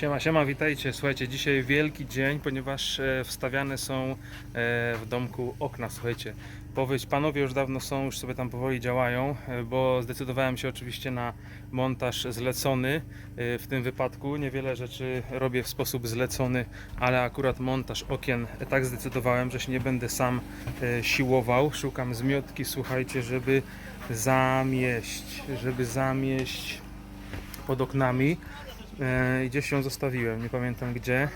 Siema, siema, witajcie. Słuchajcie, dzisiaj wielki dzień, ponieważ e, wstawiane są e, w domku okna. Słuchajcie, powiedz, panowie już dawno są, już sobie tam powoli działają, e, bo zdecydowałem się oczywiście na montaż zlecony. W tym wypadku niewiele rzeczy robię w sposób zlecony, ale akurat montaż okien tak zdecydowałem, że się nie będę sam siłował. Szukam zmiotki, słuchajcie, żeby zamieść, żeby zamieść pod oknami. E, gdzieś ją zostawiłem, nie pamiętam gdzie.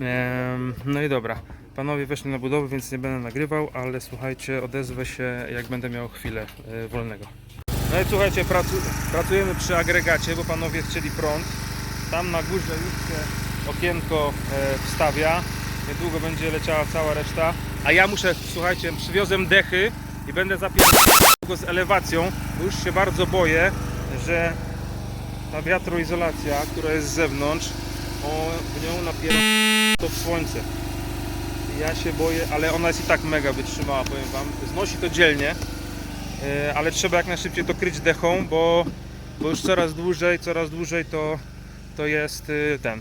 Em, no i dobra, panowie weszli na budowę, więc nie będę nagrywał, ale słuchajcie, odezwę się jak będę miał chwilę e, wolnego. No i słuchajcie, pracu pracujemy przy agregacie, bo panowie chcieli prąd. Tam na górze już się okienko e, wstawia. Niedługo będzie leciała cała reszta. A ja muszę, słuchajcie, przywiozłem dechy i będę zapierdalał z elewacją, bo już się bardzo boję, że ta wiatroizolacja, która jest z zewnątrz, o, w nią napiera to w słońce. Ja się boję, ale ona jest i tak mega wytrzymała, powiem Wam. Znosi to dzielnie, e, ale trzeba jak najszybciej to kryć dechą, bo, bo już coraz dłużej, coraz dłużej to, to jest e, ten.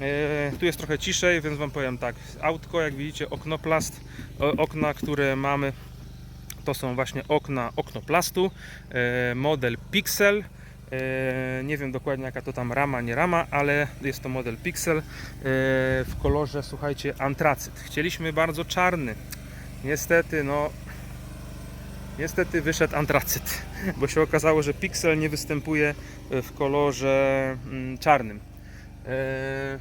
E, Tu jest trochę ciszej, więc Wam powiem tak. Autko, jak widzicie, oknoplast, okna, które mamy, to są właśnie okna oknoplastu, model Pixel. E, Nie wiem dokładnie jaka to tam rama, nie rama, ale jest to model Pixel e, w kolorze, słuchajcie, antracyt. Chcieliśmy bardzo czarny. Niestety, no. Niestety wyszedł antracyt, bo się okazało, że Pixel nie występuje w kolorze mm, czarnym. E,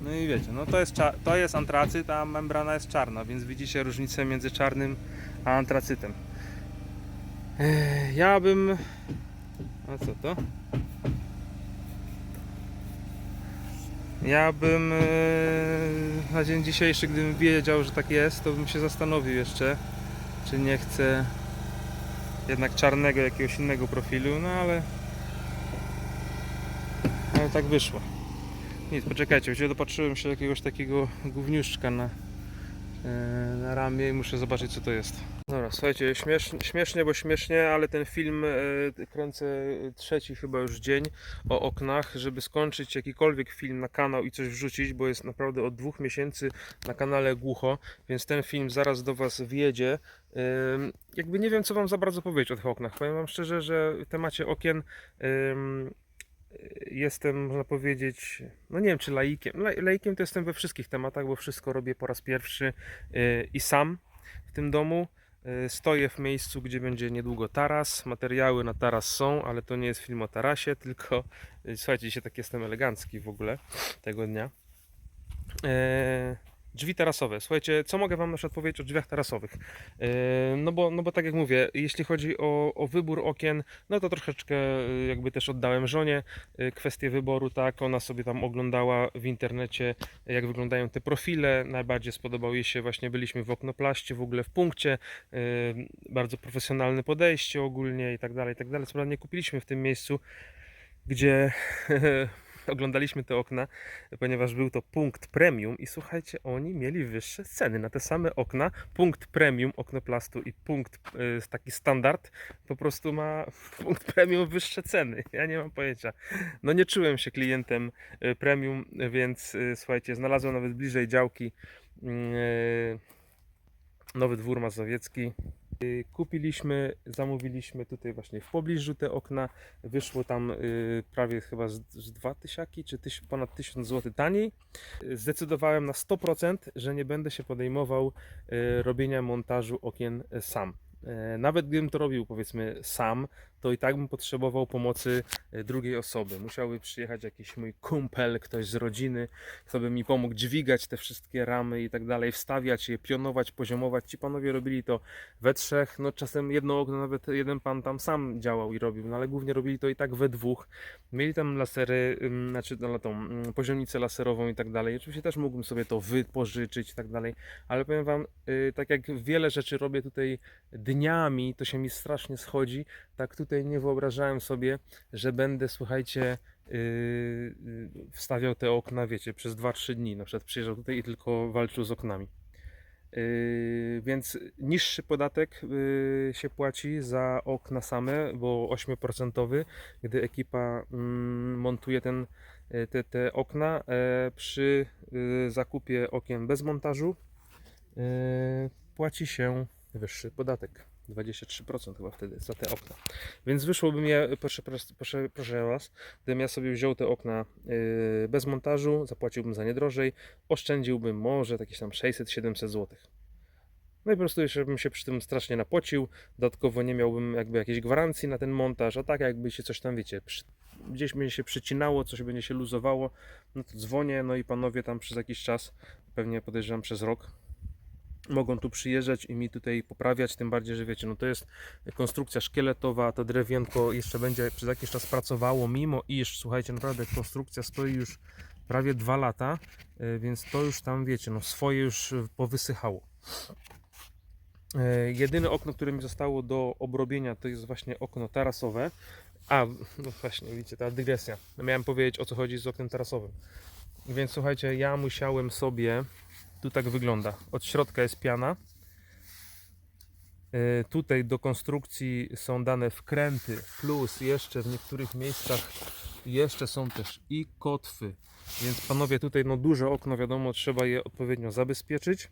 No i wiecie, no to jest, to jest antracyt, a membrana jest czarna, więc widzicie różnicę między czarnym a antracytem. Ja bym a co to? Ja bym e, na dzień dzisiejszy, gdybym wiedział, że tak jest, to bym się zastanowił jeszcze, czy nie chcę jednak czarnego jakiegoś innego profilu, no ale ale tak wyszło. Nic, poczekajcie, właściwie dopatrzyłem się jakiegoś takiego gówniuszczka na, na ramię i muszę zobaczyć co to jest. Dobra, słuchajcie, śmiesznie, śmiesznie, bo śmiesznie, ale ten film e, kręcę trzeci chyba już dzień o oknach, żeby skończyć jakikolwiek film na kanał i coś wrzucić, bo jest naprawdę od dwóch miesięcy na kanale Głucho, więc ten film zaraz do Was wjedzie. Ym, Jakby nie wiem, co Wam za bardzo powiedzieć o tych oknach. Powiem Wam szczerze, że w temacie okien ym, jestem, można powiedzieć, no nie wiem czy laikiem. La- Laikiem to jestem we wszystkich tematach, bo wszystko robię po raz pierwszy yy, i sam w tym domu. Yy, Stoję w miejscu, gdzie będzie niedługo taras. Materiały na taras są, ale to nie jest film o tarasie, tylko yy, słuchajcie, dzisiaj tak jestem elegancki w ogóle tego dnia. Drzwi tarasowe. Słuchajcie, co mogę Wam na przykład powiedzieć o drzwiach tarasowych? Yy, No bo, no bo tak jak mówię, jeśli chodzi o, o wybór okien, no to troszeczkę yy, jakby też oddałem żonie yy, kwestię wyboru, tak, ona sobie tam oglądała w internecie, jak wyglądają te profile, najbardziej spodobał jej się właśnie, byliśmy w oknoplaście, w ogóle w punkcie, bardzo profesjonalne podejście ogólnie i tak dalej, i tak dalej. Co prawda nie kupiliśmy w tym miejscu, gdzie oglądaliśmy te okna, ponieważ był to punkt premium i słuchajcie, oni mieli wyższe ceny na te same okna. Punkt premium oknoplastu i punkt y, taki standard po prostu ma punkt premium wyższe ceny. Ja nie mam pojęcia. No nie czułem się klientem y, premium, więc y, słuchajcie, znalazłem nawet bliżej działki Nowy Dwór Mazowiecki. Y, Kupiliśmy, zamówiliśmy tutaj właśnie w pobliżu te okna. Wyszło tam y, prawie chyba z, z dwa tysiaki, czy ponad 1000 zł taniej. Y, Zdecydowałem na 100%, że nie będę się podejmował robienia montażu okien sam. Nawet gdybym to robił powiedzmy sam, to i tak bym potrzebował pomocy y, drugiej osoby. Musiałby przyjechać jakiś mój kumpel, ktoś z rodziny, kto by mi pomógł dźwigać te wszystkie ramy i tak dalej, wstawiać je, pionować, poziomować. Ci panowie robili to we trzech, no czasem jedno okno, nawet jeden pan tam sam działał i robił, no ale głównie robili to i tak we dwóch. Mieli tam lasery, znaczy no, tą poziomnicę laserową i tak dalej. Oczywiście też mógłbym sobie to wypożyczyć i tak dalej, ale powiem wam, y, tak jak wiele rzeczy robię tutaj dniami, to się mi strasznie schodzi, tak tutaj nie wyobrażałem sobie, że będę, słuchajcie, yy, yy, wstawiał te okna, wiecie, przez 2-3 dni. Na przykład przyjeżdżał tutaj i tylko walczył z oknami. Yy, więc niższy podatek yy, się płaci za okna same, bo 8%, gdy ekipa mm, montuje ten e, te, te okna e, przy e, zakupie okien bez montażu e, płaci się wyższy podatek. 23% chyba wtedy za te okna. Więc wyszłoby mi, proszę, proszę, proszę, Was, gdybym ja sobie wziął te okna e, bez montażu, zapłaciłbym za nie drożej, oszczędziłbym może jakieś tam 600-700 zł. No i po prostu jeszcze bym się przy tym strasznie napocił, dodatkowo nie miałbym jakby jakiejś gwarancji na ten montaż, a tak jakby się coś tam, wiecie, przy, gdzieś będzie się przycinało, coś będzie się luzowało, no to dzwonię, no i panowie tam przez jakiś czas, pewnie podejrzewam przez rok, mogą tu przyjeżdżać i mi tutaj poprawiać, tym bardziej, że wiecie, no to jest konstrukcja szkieletowa, to drewienko jeszcze będzie przez jakiś czas pracowało, mimo iż, słuchajcie, naprawdę konstrukcja stoi już prawie dwa lata, y, więc to już tam, wiecie, no swoje już y, powysychało. E, Jedyne okno, które mi zostało do obrobienia, to jest właśnie okno tarasowe. A, no właśnie, widzicie, ta dygresja. No Miałem powiedzieć o co chodzi z oknem tarasowym. Więc słuchajcie, ja musiałem sobie, tu tak wygląda, od środka jest piana. E, Tutaj do konstrukcji są dane wkręty, plus jeszcze w niektórych miejscach jeszcze są też i kotwy. Więc panowie, tutaj no duże okno, wiadomo, trzeba je odpowiednio zabezpieczyć.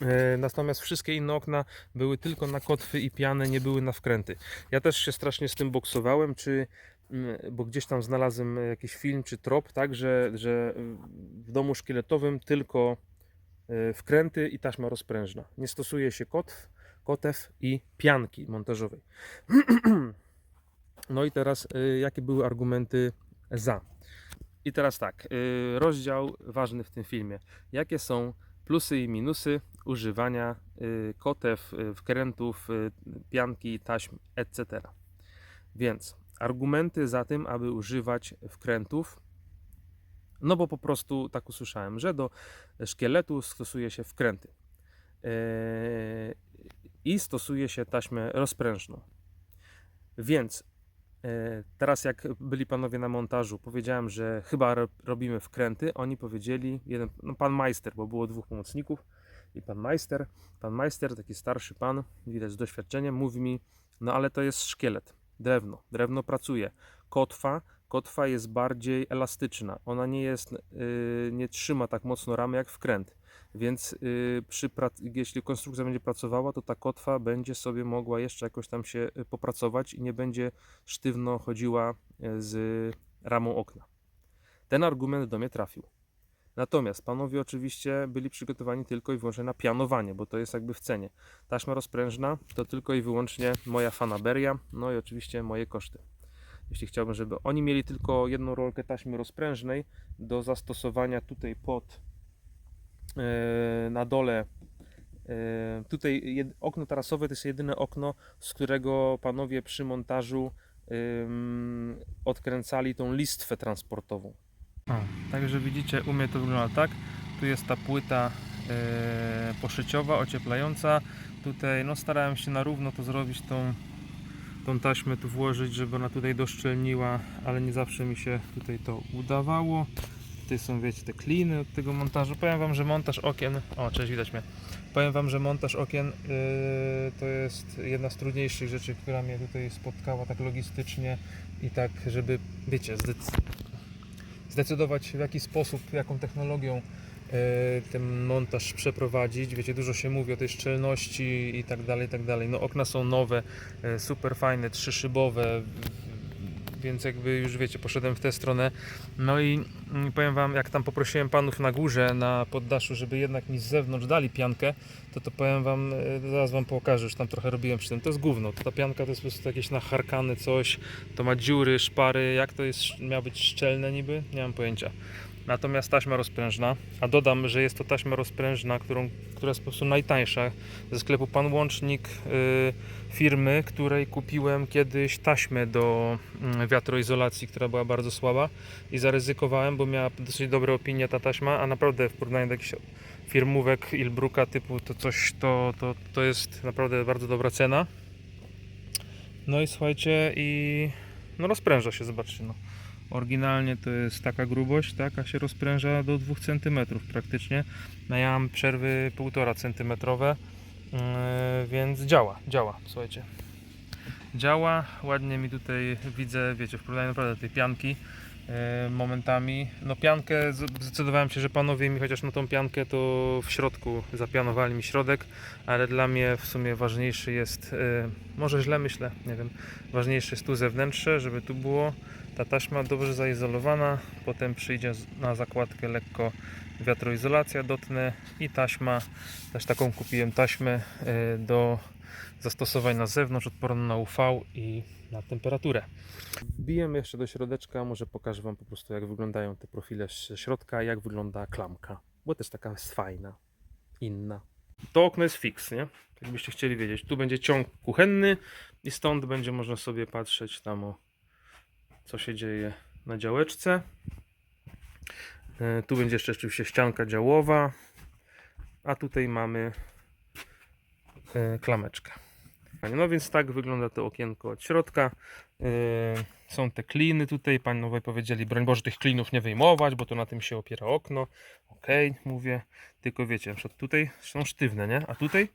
E, Natomiast wszystkie inne okna były tylko na kotwy i pianę, nie były na wkręty. Ja też się strasznie z tym boksowałem, czy, bo gdzieś tam znalazłem jakiś film czy trop, tak, że, że w domu szkieletowym tylko e, wkręty i taśma rozprężna. Nie stosuje się kotw, kotew i pianki montażowej. No i teraz e, jakie były argumenty za? I teraz tak, e, rozdział ważny w tym filmie. Jakie są plusy i minusy używania kotew, wkrętów, pianki, taśm, etc. Więc argumenty za tym, aby używać wkrętów, no bo po prostu tak usłyszałem, że do szkieletu stosuje się wkręty Yy, i stosuje się taśmę rozprężną. Więc e, teraz jak byli panowie na montażu, powiedziałem, że chyba ro- robimy wkręty. Oni powiedzieli, jeden, no pan majster, bo było dwóch pomocników i pan majster. Pan majster, taki starszy pan, widać z doświadczeniem, mówi mi, no ale to jest szkielet, drewno, drewno pracuje. Kotwa, kotwa jest bardziej elastyczna. Ona nie jest, yy, nie trzyma tak mocno ramy jak wkręt. Więc yy, przy jeśli konstrukcja będzie pracowała, to ta kotwa będzie sobie mogła jeszcze jakoś tam się y, popracować i nie będzie sztywno chodziła y, z ramą okna. Ten argument do mnie trafił. Natomiast panowie oczywiście byli przygotowani tylko i wyłącznie na pianowanie, bo to jest jakby w cenie. Taśma rozprężna to tylko i wyłącznie moja fanaberia, no i oczywiście moje koszty. Jeśli chciałbym, żeby oni mieli tylko jedną rolkę taśmy rozprężnej do zastosowania tutaj pod e, na dole. e, Tutaj okno tarasowe to jest jedyne okno, z którego panowie przy montażu odkręcali tą listwę transportową. Także widzicie, u mnie to wygląda tak. Tu jest ta płyta e, poszyciowa, ocieplająca. Tutaj no, starałem się na równo to zrobić, tą, tą taśmę tu włożyć, żeby ona tutaj doszczelniła, ale nie zawsze mi się tutaj to udawało. Tutaj są, wiecie, te kliny od tego montażu. Powiem Wam, że montaż okien... O, cześć, widać mnie. Powiem Wam, że montaż okien yy, to jest jedna z trudniejszych rzeczy, która mnie tutaj spotkała tak logistycznie i tak, żeby, wiecie, zdec- zdecydować w jaki sposób, jaką technologią e, ten montaż przeprowadzić. Wiecie, dużo się mówi o tej szczelności i tak dalej, i tak dalej. No okna są nowe, e, super fajne, trzyszybowe, więc jakby już wiecie, poszedłem w tę stronę. No i mm, powiem Wam, jak tam poprosiłem panów na górze, na poddaszu, żeby jednak mi z zewnątrz dali piankę, to to powiem Wam, e, zaraz Wam pokażę, już tam trochę robiłem przy tym. To jest gówno, ta pianka to jest po prostu jakieś nacharkane coś, to ma dziury, szpary, jak to jest, miał być szczelne niby? Nie mam pojęcia. Natomiast taśma rozprężna, a dodam, że jest to taśma rozprężna, którą, która jest po prostu najtańsza ze sklepu Pan Łącznik y, firmy, której kupiłem kiedyś taśmę do y, wiatroizolacji, która była bardzo słaba i zaryzykowałem, bo miała dosyć dobre opinie ta taśma, a naprawdę w porównaniu do jakichś firmówek Ilbruka typu to coś, to, to, to jest naprawdę bardzo dobra cena. No i słuchajcie, i no rozpręża się, zobaczcie. No. Oryginalnie to jest taka grubość, tak, a się rozpręża do 2 cm praktycznie. No ja mam przerwy 1,5 cm, yy, więc działa, działa, słuchajcie. Działa, ładnie mi tutaj widzę, wiecie, w porównaniu naprawdę tej pianki, e, momentami. No piankę zdecydowałem się, że panowie mi chociaż na tą piankę to w środku zapianowali mi środek, ale dla mnie w sumie ważniejszy jest, e, może źle myślę, nie wiem, ważniejsze jest tu zewnętrzne, żeby tu było ta taśma dobrze zaizolowana, potem przyjdzie na zakładkę lekko wiatroizolacja, dotnę i taśma, też taką kupiłem taśmę e, do zastosowań na zewnątrz, odporną na UV i na temperaturę. Wbijemy jeszcze do środeczka, może pokażę Wam po prostu jak wyglądają te profile z środka, jak wygląda klamka, bo też taka jest fajna, inna. To okno jest fix, nie? Jakbyście chcieli wiedzieć. Tu będzie ciąg kuchenny i stąd będzie można sobie patrzeć tam o co się dzieje na działeczce. E, Tu będzie jeszcze oczywiście ścianka działowa, a tutaj mamy e, klameczkę. No więc tak wygląda to okienko od środka. Yy, Są te kliny tutaj. Panowie powiedzieli, broń Boże, tych klinów nie wyjmować, bo to na tym się opiera okno. Okej, mówię. Tylko wiecie, na tutaj są sztywne, nie? A tutaj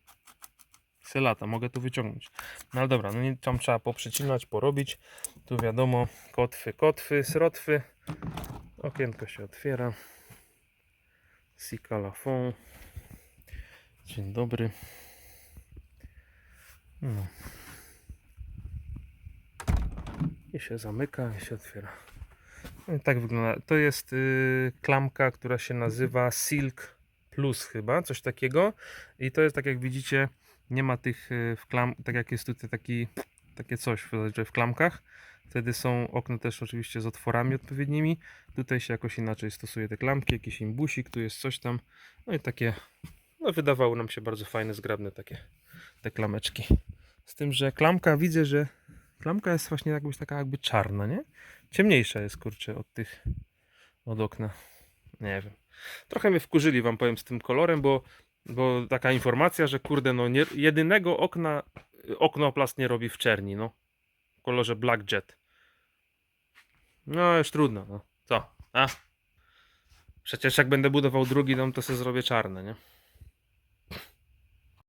se lata, mogę tu wyciągnąć. No ale dobra, no nie, tam trzeba poprzecinać, porobić. Tu wiadomo, kotwy, kotwy, srotwy. Okienko się otwiera. Sika la fond. Dzień dobry. No. I się zamyka i się otwiera. No i tak wygląda. To jest y, klamka, która się nazywa Silk Plus chyba, coś takiego. I to jest tak jak widzicie, nie ma tych y, w klam, tak jak jest tutaj taki, takie coś zazwyczaj w klamkach. Wtedy są okna też oczywiście z otworami odpowiednimi. Tutaj się jakoś inaczej stosuje te klamki, jakiś imbusik, tu jest coś tam. No i takie, no wydawało nam się bardzo fajne, zgrabne takie te klameczki. Z tym, że klamka widzę, że klamka jest właśnie jakbyś taka jakby czarna, nie? Ciemniejsza jest kurczę od tych od okna. Nie wiem. Trochę mnie wkurzyli wam powiem z tym kolorem, bo, bo taka informacja, że kurde no nie, jedynego okna oknoplast nie robi w czerni, no. W kolorze Black Jet. No już trudno, no. Co? A? Przecież jak będę budował drugi dom, to sobie zrobię czarne, nie?